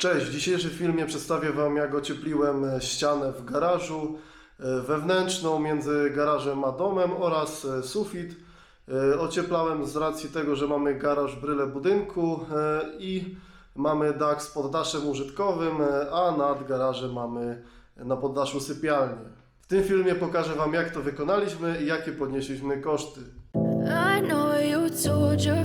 Cześć, w dzisiejszym filmie przedstawię Wam jak ociepliłem e, ścianę w garażu e, wewnętrzną między garażem a domem oraz e, sufit. Ocieplałem z racji tego, że mamy garaż bryle budynku i mamy dach z poddaszem użytkowym, a nad garażem mamy na poddaszu sypialnię. W tym filmie pokażę Wam jak to wykonaliśmy i jakie podnieśliśmy koszty. I know you told your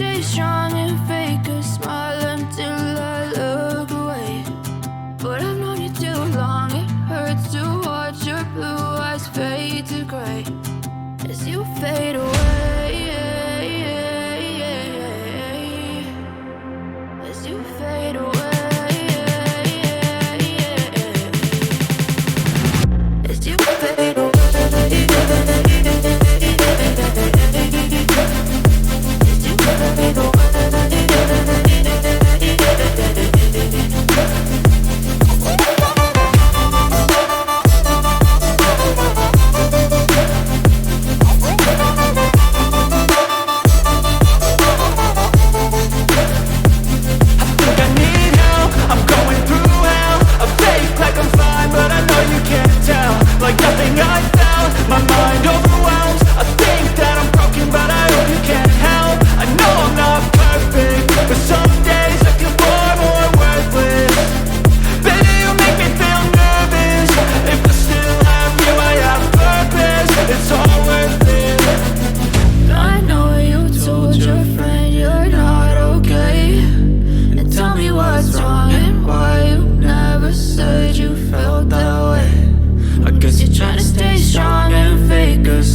stay strong and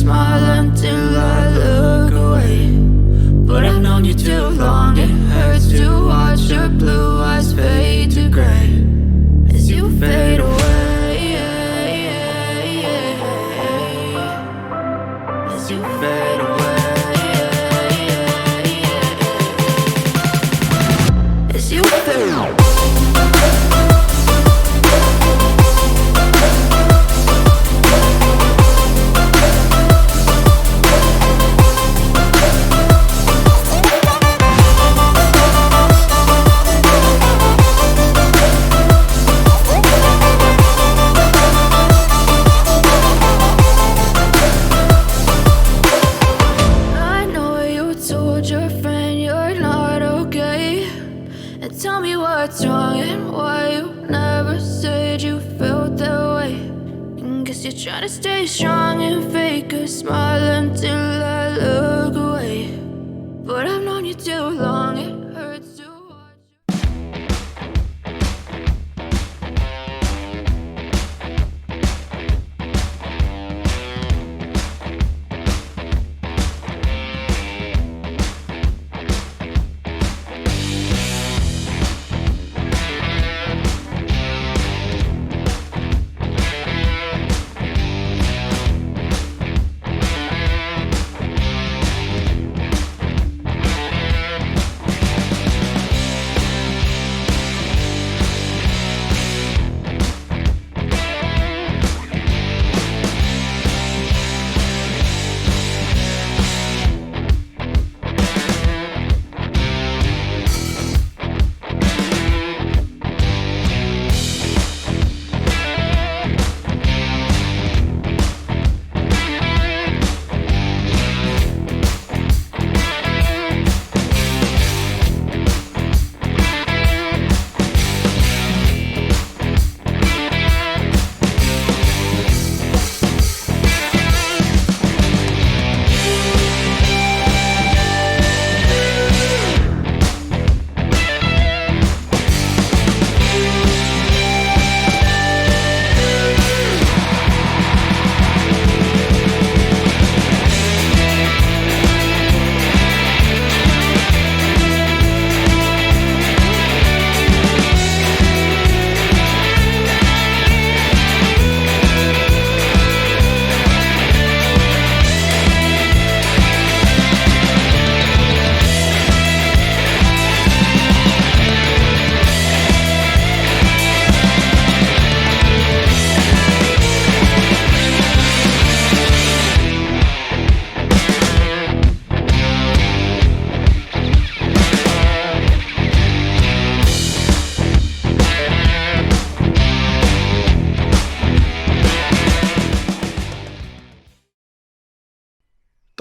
fake a and fake a smile until I look away. But I've known you too long,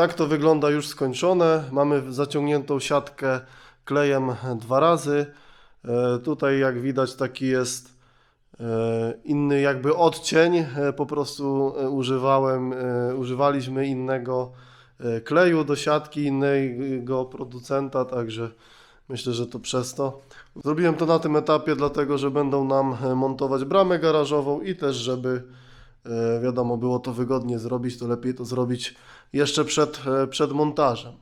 Tak to wygląda już skończone. Mamy zaciągniętą siatkę klejem dwa razy. E, Tutaj jak widać taki jest e, inny jakby odcień. E, Po prostu używałem, używaliśmy innego kleju do siatki, innego producenta, także myślę, że to przez to. Zrobiłem to na tym etapie, dlatego że będą nam montować bramę garażową i też, żeby wiadomo było to wygodnie zrobić, to lepiej to zrobić jeszcze przed, e, przed montażem.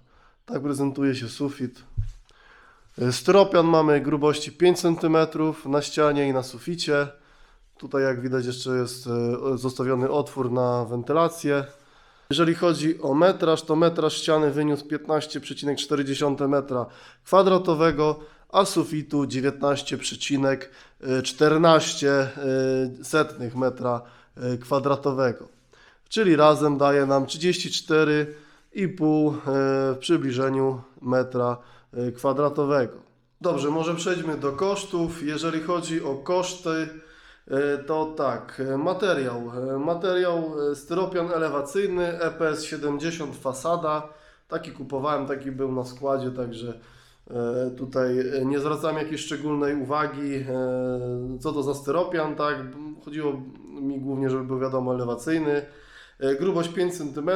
Tak prezentuje się sufit. E, Styropian mamy grubości 5 cm na ścianie i na suficie. Tutaj jak widać jeszcze jest e, zostawiony otwór na wentylację. Jeżeli chodzi o metraż, to metraż ściany wyniósł 15,4 metra kwadratowego, a sufitu 19,14 setnych metra e, kwadratowego. Czyli razem daje nam 34,5 e, w przybliżeniu metra e, kwadratowego. Dobrze, może przejdźmy do kosztów. Jeżeli chodzi o koszty, E, To tak, e, materiał. E, Materiał e, styropian elewacyjny EPS 70 fasada. Taki kupowałem, taki był na składzie, także e, tutaj e, nie zwracałem jakiejś szczególnej uwagi e, co to za styropian, tak. Chodziło mi głównie, żeby był wiadomo elewacyjny. E, Grubość 5 cm.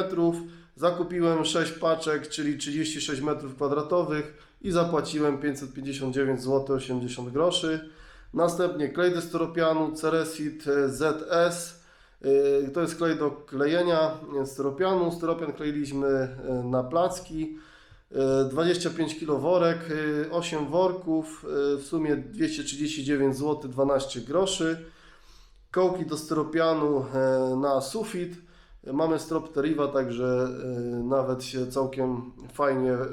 Zakupiłem 6 paczek, czyli 36 m2 i zapłaciłem 559 zł 80 groszy. Następnie klej do styropianu Ceresit e, ZS. E, To jest klej do klejenia e, styropianu. Styropian kleiliśmy e, na placki. E, 25 kg worek, e, 8 worków, e, w sumie 239 zł 12 groszy. Kołki do styropianu e, na sufit. E, Mamy strop Teriva, także e, nawet się całkiem fajnie e,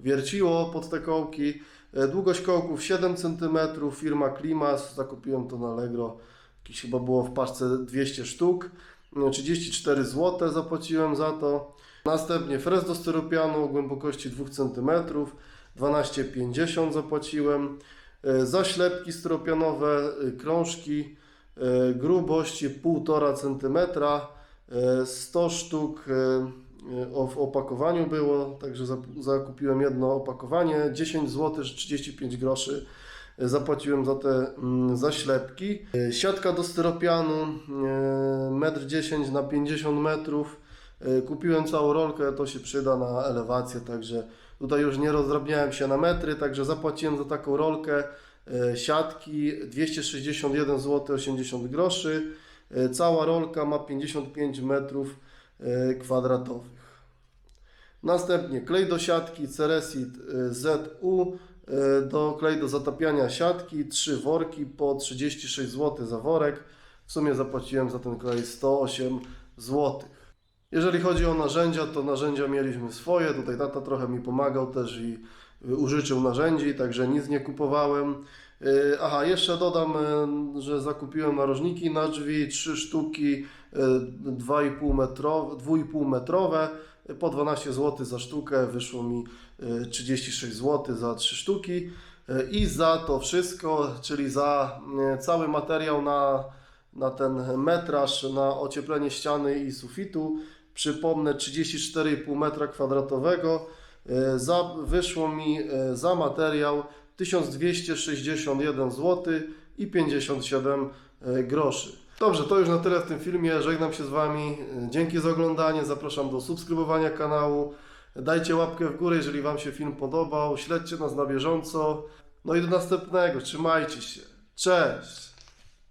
wierciło pod te kołki. E, Długość kołków 7 cm, firma Klimas, zakupiłem to na Allegro, jakieś chyba było w paczce 200 sztuk, E, 34 zł zapłaciłem za to. Następnie frez do styropianu o głębokości 2 cm, 12,50 zapłaciłem. E, Zaślepki styropianowe, e, krążki, e, grubości 1,5 cm, e, 100 sztuk w opakowaniu było, także zakupiłem jedno opakowanie, 10 zł 35 groszy zapłaciłem za te mm, zaślepki. Siatka do styropianu, e, 1,10 m na 50 metrów. E, Kupiłem całą rolkę, to się przyda na elewację, także tutaj już nie rozdrabniałem się na metry, także zapłaciłem za taką rolkę e, siatki 261 zł 80 groszy. E, Cała rolka ma 55 metrów kwadratowych. Następnie klej do siatki Ceresit ZU, do klej do zatapiania siatki, 3 worki po 36 zł za worek. W sumie zapłaciłem za ten klej 108 zł. Jeżeli chodzi o narzędzia, to narzędzia mieliśmy swoje. Tutaj tata trochę mi pomagał też i y, użyczył narzędzi, także nic nie kupowałem. Y, Aha, jeszcze dodam, y, że zakupiłem narożniki na drzwi, 3 sztuki, y, 2,5 metrowe, 2,5 metrowe, po 12 zł za sztukę, wyszło mi y, 36 zł za 3 sztuki. I za to wszystko, czyli za cały materiał na, na ten metraż, na ocieplenie ściany i sufitu, przypomnę 34,5 metra kwadratowego, y, za, wyszło mi y, za materiał 1261 zł i 57 e, groszy. Dobrze, to już na tyle w tym filmie. Żegnam się z Wami. Dzięki za oglądanie. Zapraszam do subskrybowania kanału. Dajcie łapkę w górę, jeżeli Wam się film podobał. Śledźcie nas na bieżąco. No i do następnego. Trzymajcie się. Cześć!